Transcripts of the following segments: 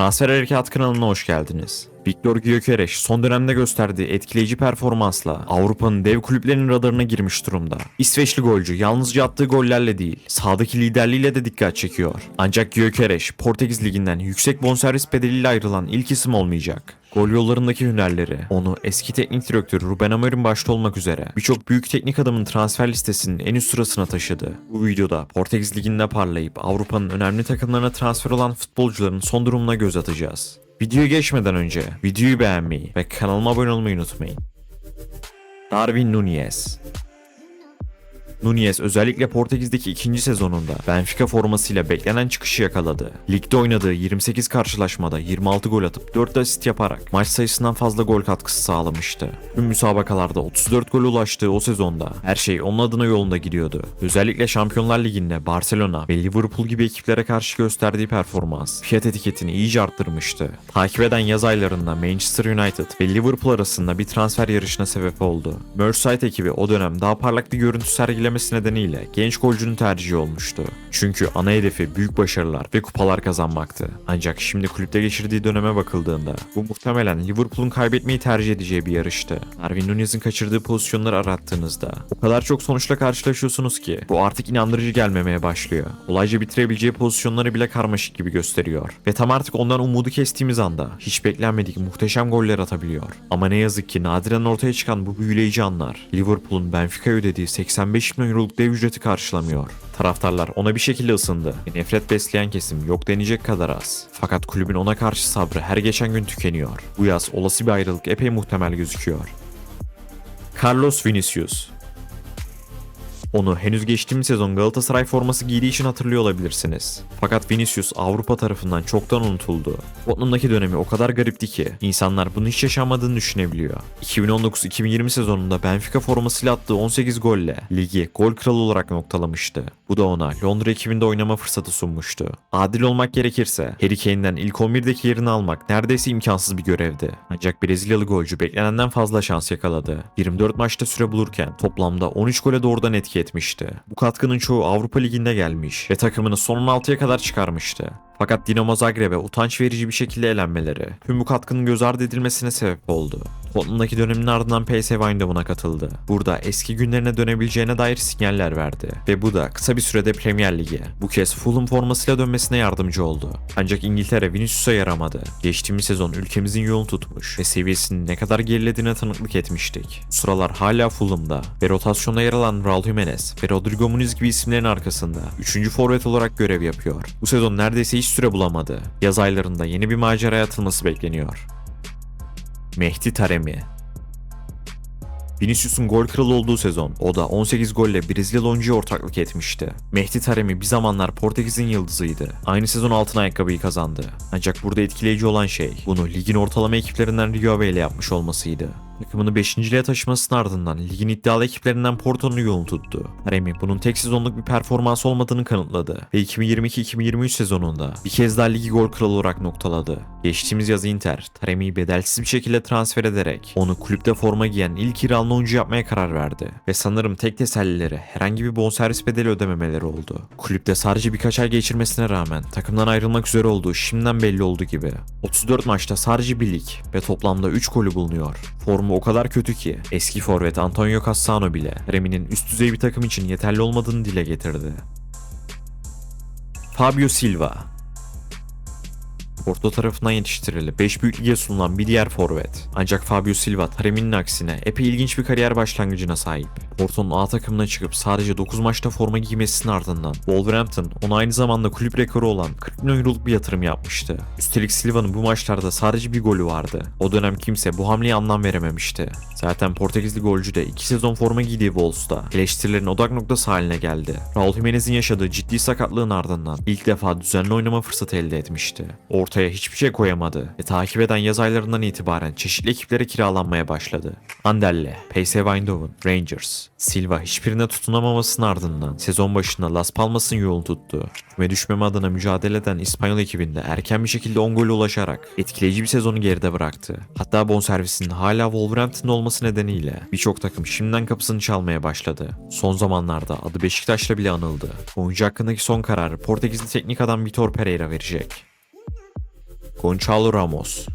Transfer Harekat kanalına hoş geldiniz. Viktor Gyökeres son dönemde gösterdiği etkileyici performansla Avrupa'nın dev kulüplerinin radarına girmiş durumda. İsveçli golcü yalnızca attığı gollerle değil, sahadaki liderliğiyle de dikkat çekiyor. Ancak Gyökeres Portekiz liginden yüksek bonservis bedeliyle ayrılan ilk isim olmayacak. Gol yollarındaki hünerleri onu eski teknik direktör Ruben Amorim başta olmak üzere birçok büyük teknik adamın transfer listesinin en üst sırasına taşıdı. Bu videoda Portekiz Ligi'nde parlayıp Avrupa'nın önemli takımlarına transfer olan futbolcuların son durumuna göz atacağız. Videoya geçmeden önce videoyu beğenmeyi ve kanalıma abone olmayı unutmayın. Darwin Nunez Nunez özellikle Portekiz'deki ikinci sezonunda Benfica formasıyla beklenen çıkışı yakaladı. Ligde oynadığı 28 karşılaşmada 26 gol atıp 4 asist yaparak maç sayısından fazla gol katkısı sağlamıştı. Tüm müsabakalarda 34 gol ulaştığı o sezonda her şey onun adına yolunda gidiyordu. Özellikle Şampiyonlar Ligi'nde Barcelona ve Liverpool gibi ekiplere karşı gösterdiği performans fiyat etiketini iyice arttırmıştı. Takip eden yaz aylarında Manchester United ve Liverpool arasında bir transfer yarışına sebep oldu. Merseyside ekibi o dönem daha parlak bir görüntü sergilemesi nedeniyle genç golcünün tercihi olmuştu. Çünkü ana hedefi büyük başarılar ve kupalar kazanmaktı. Ancak şimdi kulüpte geçirdiği döneme bakıldığında bu muhtemelen Liverpool'un kaybetmeyi tercih edeceği bir yarıştı. Darwin Nunez'in kaçırdığı pozisyonları arattığınızda o kadar çok sonuçla karşılaşıyorsunuz ki bu artık inandırıcı gelmemeye başlıyor. Kolayca bitirebileceği pozisyonları bile karmaşık gibi gösteriyor. Ve tam artık ondan umudu kestiğimiz anda hiç beklenmedik muhteşem goller atabiliyor. Ama ne yazık ki nadiren ortaya çıkan bu büyüleyici anlar Liverpool'un Benfica'ya ödediği 85 milyon euroluk dev ücreti karşılamıyor. Taraftarlar ona bir şekilde ısındı. Nefret besleyen kesim yok denecek kadar az. Fakat kulübün ona karşı sabrı her geçen gün tükeniyor. Bu yaz olası bir ayrılık epey muhtemel gözüküyor. Carlos Vinicius onu henüz geçtiğimiz sezon Galatasaray forması giydiği için hatırlıyor olabilirsiniz. Fakat Vinicius Avrupa tarafından çoktan unutuldu. Tottenham'daki dönemi o kadar garipti ki insanlar bunu hiç yaşanmadığını düşünebiliyor. 2019-2020 sezonunda Benfica formasıyla attığı 18 golle ligi gol kralı olarak noktalamıştı. Bu da ona Londra ekibinde oynama fırsatı sunmuştu. Adil olmak gerekirse Harry Kane'den ilk 11'deki yerini almak neredeyse imkansız bir görevdi. Ancak Brezilyalı golcü beklenenden fazla şans yakaladı. 24 maçta süre bulurken toplamda 13 gole doğrudan etki etmişti. Bu katkının çoğu Avrupa Ligi'nde gelmiş ve takımını son 16'ya kadar çıkarmıştı. Fakat Dinamo Zagreb'e utanç verici bir şekilde elenmeleri tüm bu katkının göz ardı edilmesine sebep oldu. Tottenham'daki dönemin ardından PSV Eindhoven'a katıldı. Burada eski günlerine dönebileceğine dair sinyaller verdi. Ve bu da kısa bir sürede Premier Lig'e, bu kez Fulham formasıyla dönmesine yardımcı oldu. Ancak İngiltere Vinicius'a yaramadı. Geçtiğimiz sezon ülkemizin yolunu tutmuş ve seviyesinin ne kadar gerilediğine tanıklık etmiştik. Sıralar hala Fulham'da ve rotasyonda yer alan Raul Jimenez ve Rodrigo Muniz gibi isimlerin arkasında 3. forvet olarak görev yapıyor. Bu sezon neredeyse hiç süre bulamadı. Yaz aylarında yeni bir maceraya atılması bekleniyor. Mehdi Taremi Vinicius'un gol kralı olduğu sezon o da 18 golle Brezilyalı oyuncuya ortaklık etmişti. Mehdi Taremi bir zamanlar Portekiz'in yıldızıydı. Aynı sezon altın ayakkabıyı kazandı. Ancak burada etkileyici olan şey bunu ligin ortalama ekiplerinden Rio ile yapmış olmasıydı. Takımını 5.liğe taşımasının ardından ligin iddialı ekiplerinden Porto'nun yolunu tuttu. Taremi bunun tek sezonluk bir performans olmadığını kanıtladı ve 2022-2023 sezonunda bir kez daha ligi gol kralı olarak noktaladı. Geçtiğimiz yaz Inter, Taremi'yi bedelsiz bir şekilde transfer ederek onu kulüpte forma giyen ilk kiralı oyuncu yapmaya karar verdi. Ve sanırım tek tesellileri herhangi bir bonservis bedeli ödememeleri oldu. Kulüpte sadece birkaç ay geçirmesine rağmen takımdan ayrılmak üzere olduğu şimdiden belli oldu gibi. 34 maçta sadece bir lig ve toplamda 3 golü bulunuyor. Formu o kadar kötü ki eski forvet Antonio Cassano bile Remi'nin üst düzey bir takım için yeterli olmadığını dile getirdi. Fabio Silva Porto tarafından yetiştirildi. 5 büyük lige sunulan bir diğer forvet. Ancak Fabio Silva Taremi'nin aksine epey ilginç bir kariyer başlangıcına sahip. Porto'nun A takımına çıkıp sadece 9 maçta forma giymesinin ardından Wolverhampton ona aynı zamanda kulüp rekoru olan 40 milyon euroluk bir yatırım yapmıştı. Üstelik Silva'nın bu maçlarda sadece bir golü vardı. O dönem kimse bu hamleye anlam verememişti. Zaten Portekizli golcü de 2 sezon forma giydiği Wolves'ta eleştirilerin odak noktası haline geldi. Raul Jimenez'in yaşadığı ciddi sakatlığın ardından ilk defa düzenli oynama fırsatı elde etmişti. Ortaya hiçbir şey koyamadı ve takip eden yaz aylarından itibaren çeşitli ekiplere kiralanmaya başladı. Anderle, PSV Eindhoven, Rangers, Silva hiçbirine tutunamamasının ardından sezon başında Las Palmas'ın yolunu tuttu. Küme düşmeme adına mücadele eden İspanyol ekibinde erken bir şekilde 10 gole ulaşarak etkileyici bir sezonu geride bıraktı. Hatta bonservisinin hala Wolverhampton'da olması nedeniyle birçok takım şimdiden kapısını çalmaya başladı. Son zamanlarda adı Beşiktaş'la bile anıldı. Oyuncu hakkındaki son kararı Portekizli teknik adam Vitor Pereira verecek. Gonçalo Ramos.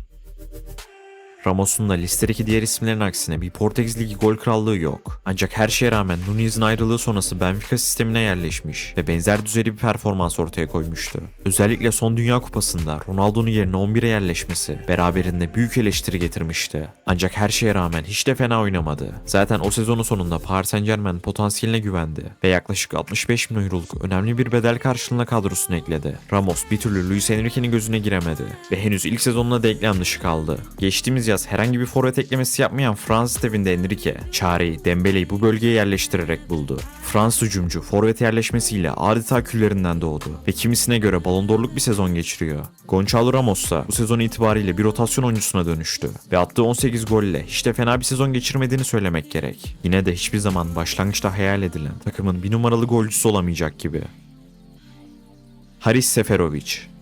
Ramos'un da listedeki diğer isimlerin aksine bir Portekiz Ligi gol krallığı yok. Ancak her şeye rağmen Nunez'in ayrılığı sonrası Benfica sistemine yerleşmiş ve benzer düzeyli bir performans ortaya koymuştu. Özellikle son Dünya Kupası'nda Ronaldo'nun yerine 11'e yerleşmesi beraberinde büyük eleştiri getirmişti. Ancak her şeye rağmen hiç de fena oynamadı. Zaten o sezonun sonunda Paris Saint Germain potansiyeline güvendi ve yaklaşık 65 milyon euroluk önemli bir bedel karşılığında kadrosuna ekledi. Ramos bir türlü Luis Enrique'nin gözüne giremedi ve henüz ilk sezonuna da eklem dışı kaldı. Geçtiğimiz yaz herhangi bir forvet eklemesi yapmayan Fransız devinde Enrique, çareyi Dembele'yi bu bölgeye yerleştirerek buldu. Fransız hücumcu forvet yerleşmesiyle adeta küllerinden doğdu ve kimisine göre Ballon d'Or'luk bir sezon geçiriyor. Gonçalo Ramos ise bu sezon itibariyle bir rotasyon oyuncusuna dönüştü ve attığı 18 golle hiç de fena bir sezon geçirmediğini söylemek gerek. Yine de hiçbir zaman başlangıçta hayal edilen takımın bir numaralı golcüsü olamayacak gibi. Haris Seferovic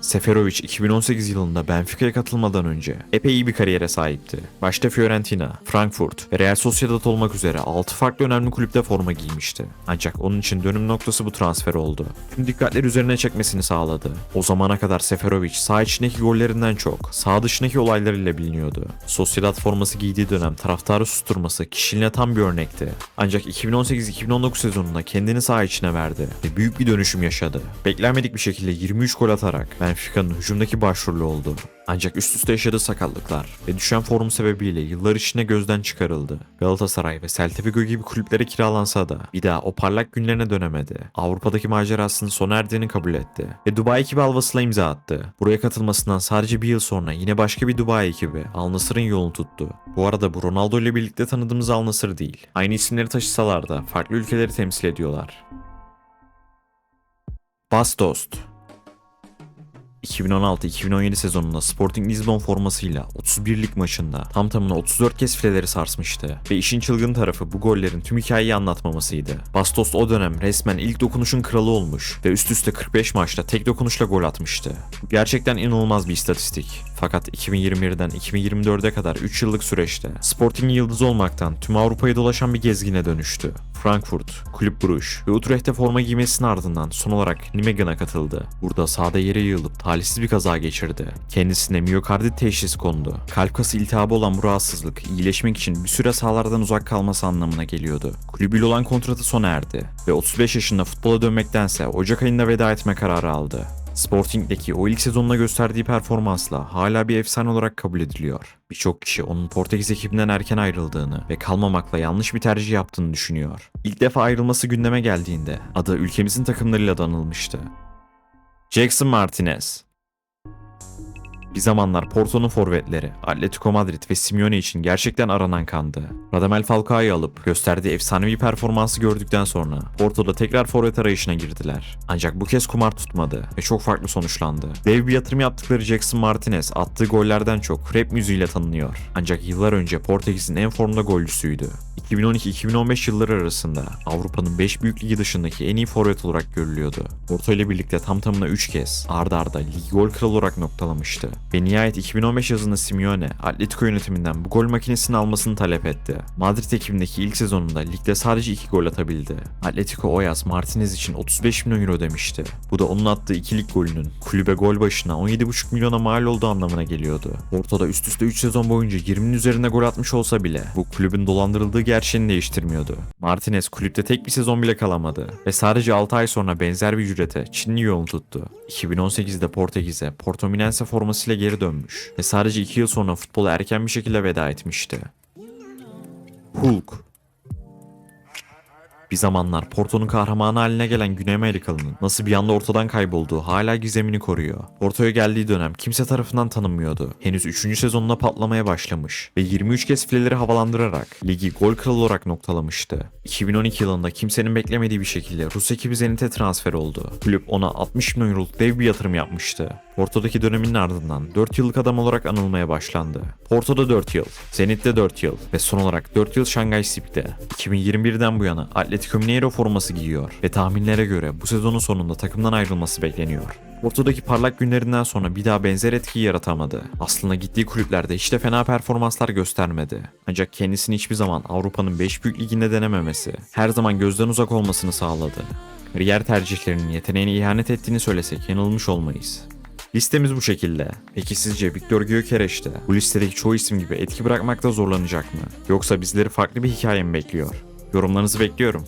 Seferovic 2018 yılında Benfica'ya katılmadan önce epey iyi bir kariyere sahipti. Başta Fiorentina, Frankfurt ve Real Sociedad olmak üzere 6 farklı önemli kulüpte forma giymişti. Ancak onun için dönüm noktası bu transfer oldu. Tüm dikkatleri üzerine çekmesini sağladı. O zamana kadar Seferovic sağ içindeki gollerinden çok sağ dışındaki olaylarıyla biliniyordu. Sociedad forması giydiği dönem taraftarı susturması kişiliğine tam bir örnekti. Ancak 2018-2019 sezonunda kendini sağ içine verdi ve büyük bir dönüşüm yaşadı. Beklenmedik bir şekilde 23 gol atarak Benfica'nın hücumdaki başrolü oldu. Ancak üst üste yaşadığı sakatlıklar ve düşen form sebebiyle yıllar içinde gözden çıkarıldı. Galatasaray ve Celta Vigo gibi kulüplere kiralansa da bir daha o parlak günlerine dönemedi. Avrupa'daki macerasının sona erdiğini kabul etti ve Dubai ekibi Alvasıl'a imza attı. Buraya katılmasından sadece bir yıl sonra yine başka bir Dubai ekibi Al Nassr'ın yolunu tuttu. Bu arada bu Ronaldo ile birlikte tanıdığımız Al Nassr değil. Aynı isimleri taşısalar da farklı ülkeleri temsil ediyorlar. Bastos 2016-2017 sezonunda Sporting Lisbon formasıyla 31 lig maçında tam tamına 34 kez fileleri sarsmıştı. Ve işin çılgın tarafı bu gollerin tüm hikayeyi anlatmamasıydı. Bastos o dönem resmen ilk dokunuşun kralı olmuş ve üst üste 45 maçta tek dokunuşla gol atmıştı. Gerçekten inanılmaz bir istatistik. Fakat 2021'den 2024'e kadar 3 yıllık süreçte Sporting yıldız olmaktan tüm Avrupa'yı dolaşan bir gezgine dönüştü. Frankfurt, Kulüp Bruges ve Utrecht'te forma giymesinin ardından son olarak Nijmegen'a katıldı. Burada sahada yere yığılıp talihsiz bir kaza geçirdi. Kendisine miyokardit teşhisi kondu. Kalp kası iltihabı olan bu rahatsızlık iyileşmek için bir süre sahalardan uzak kalması anlamına geliyordu. Kulübüyle olan kontratı sona erdi ve 35 yaşında futbola dönmektense Ocak ayında veda etme kararı aldı. Sporting'deki o ilk sezonuna gösterdiği performansla hala bir efsane olarak kabul ediliyor. Birçok kişi onun Portekiz ekibinden erken ayrıldığını ve kalmamakla yanlış bir tercih yaptığını düşünüyor. İlk defa ayrılması gündeme geldiğinde adı ülkemizin takımlarıyla da anılmıştı. Jackson Martinez bir zamanlar Porto'nun forvetleri Atletico Madrid ve Simeone için gerçekten aranan kandı. Radamel Falcao'yu alıp gösterdiği efsanevi performansı gördükten sonra Porto'da tekrar forvet arayışına girdiler. Ancak bu kez kumar tutmadı ve çok farklı sonuçlandı. Dev bir yatırım yaptıkları Jackson Martinez attığı gollerden çok rap müziğiyle tanınıyor. Ancak yıllar önce Portekiz'in en formda golcüsüydü. 2012-2015 yılları arasında Avrupa'nın 5 büyük ligi dışındaki en iyi forvet olarak görülüyordu. Porto ile birlikte tam tamına 3 kez arda arda ligi gol kralı olarak noktalamıştı. Ve nihayet 2015 yazında Simeone, Atletico yönetiminden bu gol makinesini almasını talep etti. Madrid ekibindeki ilk sezonunda ligde sadece 2 gol atabildi. Atletico o yaz Martinez için 35 milyon euro demişti. Bu da onun attığı ikilik golünün kulübe gol başına 17,5 milyona mal olduğu anlamına geliyordu. Ortada üst üste 3 sezon boyunca 20'nin üzerinde gol atmış olsa bile bu kulübün dolandırıldığı gerçeğini değiştirmiyordu. Martinez kulüpte tek bir sezon bile kalamadı ve sadece 6 ay sonra benzer bir ücrete Çinli yolunu tuttu. 2018'de Portekiz'e Portominense formasıyla geri dönmüş ve sadece 2 yıl sonra futbola erken bir şekilde veda etmişti. Hulk bir zamanlar Porto'nun kahramanı haline gelen Güney Amerikalı'nın nasıl bir anda ortadan kaybolduğu hala gizemini koruyor. Porto'ya geldiği dönem kimse tarafından tanınmıyordu. Henüz 3. sezonuna patlamaya başlamış ve 23 kez fileleri havalandırarak ligi gol kralı olarak noktalamıştı. 2012 yılında kimsenin beklemediği bir şekilde Rus ekibi Zenit'e transfer oldu. Kulüp ona 60 milyon euroluk dev bir yatırım yapmıştı. Porto'daki döneminin ardından 4 yıllık adam olarak anılmaya başlandı. Porto'da 4 yıl, Zenit'te 4 yıl ve son olarak 4 yıl Şangay Sip'te. 2021'den bu yana Atletico Mineiro forması giyiyor ve tahminlere göre bu sezonun sonunda takımdan ayrılması bekleniyor. Porto'daki parlak günlerinden sonra bir daha benzer etkiyi yaratamadı. Aslında gittiği kulüplerde hiç de fena performanslar göstermedi. Ancak kendisini hiçbir zaman Avrupa'nın 5 büyük liginde denememesi, her zaman gözden uzak olmasını sağladı. Kariyer tercihlerinin yeteneğine ihanet ettiğini söylesek yanılmış olmayız. Listemiz bu şekilde. Peki sizce Viktor Gyökeres de bu listedeki çoğu isim gibi etki bırakmakta zorlanacak mı? Yoksa bizleri farklı bir hikaye mi bekliyor? Yorumlarınızı bekliyorum.